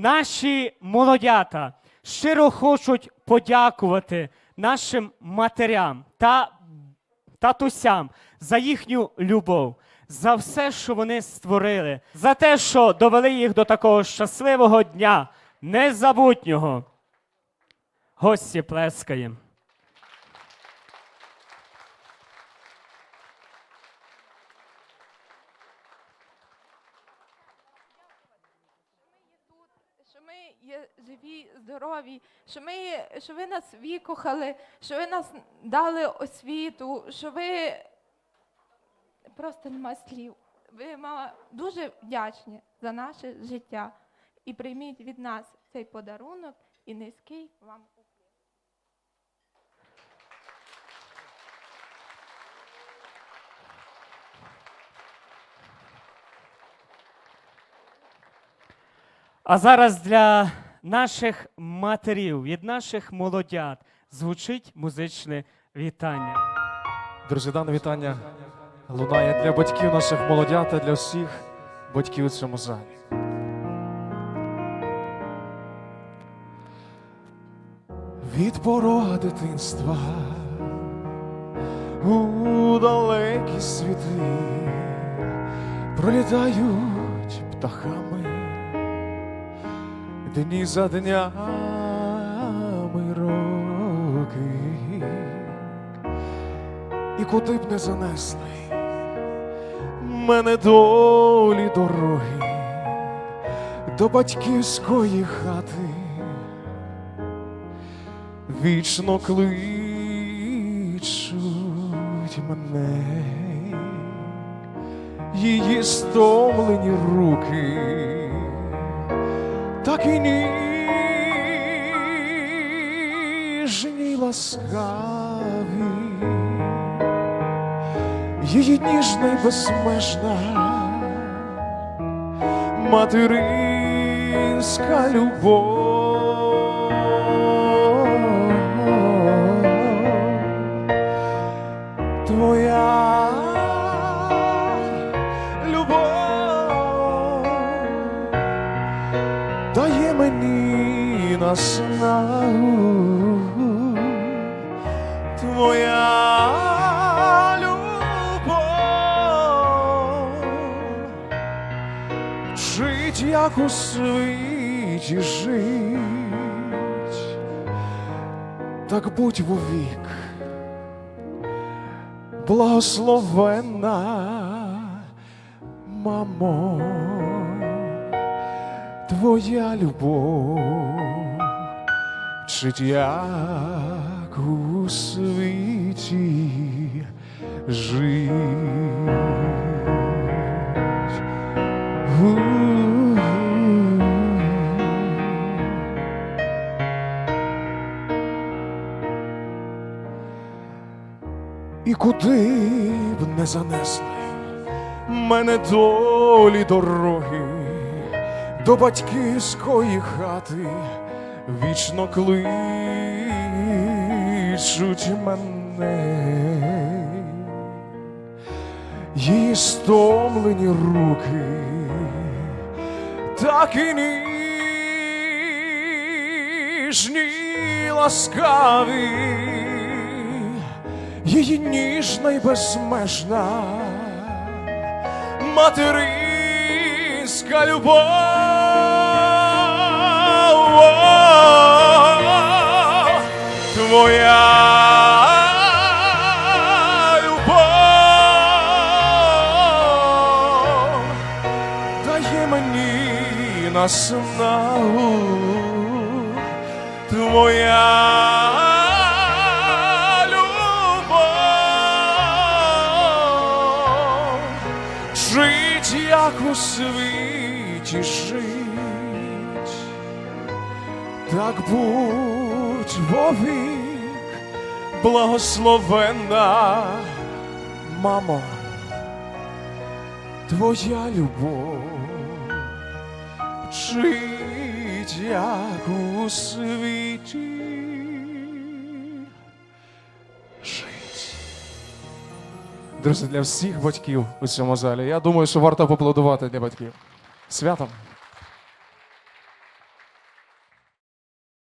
Наші молодята щиро хочуть подякувати нашим матерям та татусям за їхню любов, за все, що вони створили, за те, що довели їх до такого щасливого дня, незабутнього. Гості плескаємо. Що ми є живі, здорові, що ми що ви нас викохали, що ви нас дали освіту, що ви просто нема слів. Ви мама дуже вдячні за наше життя. І прийміть від нас цей подарунок і низький вам А зараз для наших матерів, від наших молодят звучить музичне вітання. Друзі, дане вітання лунає для батьків наших молодят та для всіх батьків у цьому залі. Від порога дитинства у далекі світи пролітають птахами дні за днями роки. І куди б не занесли мене долі дороги до батьківської хати вічно кличуть мене її стомлені руки, так і ніжні ласкаві її ніжна й безмежна материнська любов. Твоя мені наснагу твоя любов жить, як у світі жить, так будь вовік, благословенна, мамо, твоя любов жить, як у світі жить. І куди б не занесли мене долі дороги до батьківської хати вічно кличуть мене. Її стомлені руки, так і ніжні ласкаві, її ніжна й безмежна материнська любов. Твоя любов дає мені наснагу твоя як у світі жить, так будь вовік благословенна, мамо, твоя любов жить, як у світі. Друзі, для всіх батьків у цьому залі. Я думаю, що варто поаплодувати для батьків. Святом!